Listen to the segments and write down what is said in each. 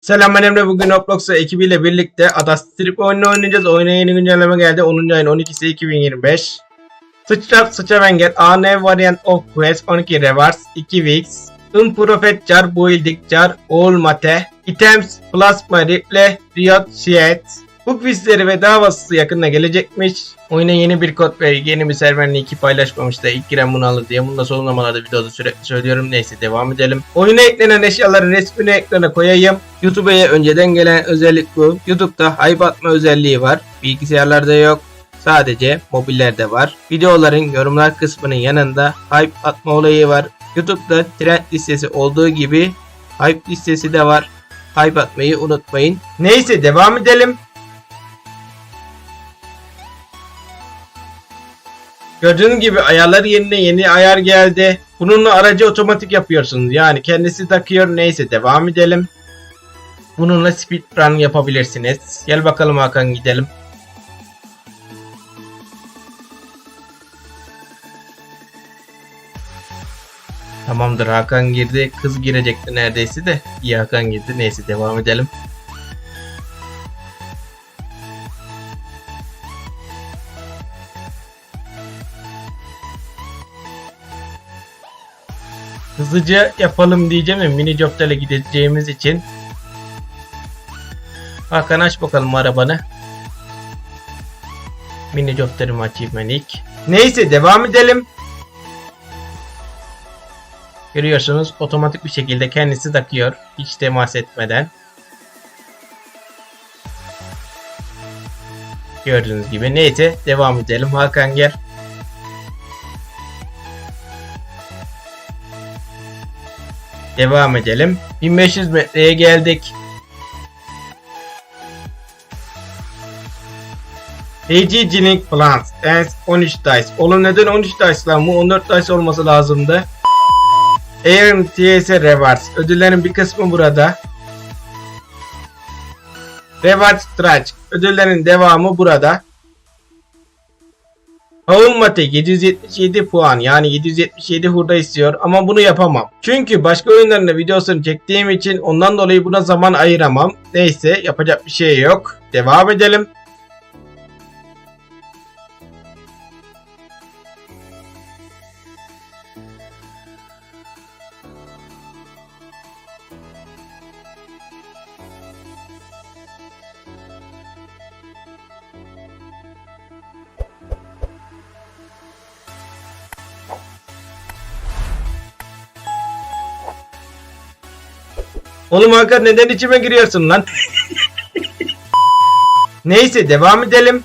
Selam ben Emre. Bugün Roblox'a ekibiyle birlikte Ada Strip oyunu oynayacağız. Oyuna yeni güncelleme geldi. 10. ayın 12'si 2025. Sıçra Sıçravenger, A New Variant of Quest 12 Reverse 2 Weeks Unprofet Jar Building Jar All Mate Items Plasma Replay Riot Sheet bu quizleri ve daha fazlası yakında gelecekmiş. Oyuna yeni bir kod ve yeni bir server linki paylaşmamış da ilk giren bunu alır diye. Bunu da son zamanlarda videoda sürekli söylüyorum. Neyse devam edelim. Oyuna eklenen eşyaların resmini ekrana koyayım. YouTube'a önceden gelen özellik bu. YouTube'da hype atma özelliği var. Bilgisayarlarda yok. Sadece mobillerde var. Videoların yorumlar kısmının yanında hype atma olayı var. YouTube'da trend listesi olduğu gibi hype listesi de var. Hype atmayı unutmayın. Neyse devam edelim. Gördüğünüz gibi ayarlar yerine yeni ayar geldi. Bununla aracı otomatik yapıyorsunuz. Yani kendisi takıyor. Neyse devam edelim. Bununla speedrun yapabilirsiniz. Gel bakalım Hakan gidelim. Tamamdır Hakan girdi. Kız girecekti neredeyse de. İyi Hakan girdi. Neyse devam edelim. Hızlıca yapalım diyeceğim de mini job'larla gideceğimiz için. Hakan aç bakalım arabanı. Mini job'larımı açayım ben ilk. Neyse devam edelim. Görüyorsunuz otomatik bir şekilde kendisi takıyor. Hiç temas etmeden. Gördüğünüz gibi. Neyse devam edelim. Hakan gel. Devam edelim. 1500 metreye geldik. AG Genetic Plants Dance 13 dice. Oğlum neden 13 dice lan? Bu 14 dice olması lazımdı. Air TS Rewards. Ödüllerin bir kısmı burada. Reward Stretch. Ödüllerin devamı burada. Paul Mate 777 puan yani 777 hurda istiyor ama bunu yapamam. Çünkü başka oyunlarında videosunu çektiğim için ondan dolayı buna zaman ayıramam. Neyse yapacak bir şey yok. Devam edelim. Oğlum Hakan neden içime giriyorsun lan? Neyse devam edelim.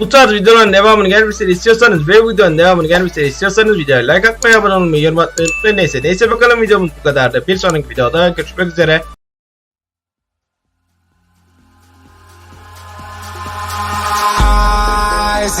Bu tarz videoların devamını gelmesini istiyorsanız ve bu videonun devamını gelmesini istiyorsanız videoya like atmayı, abone olmayı, yorum atmayı unutmayın. Neyse neyse bakalım videomuz bu kadardı. Bir sonraki videoda görüşmek üzere.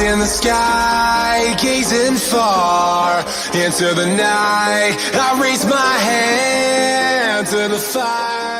İn the sky, gazing far into the night. I raise my hand to the fire.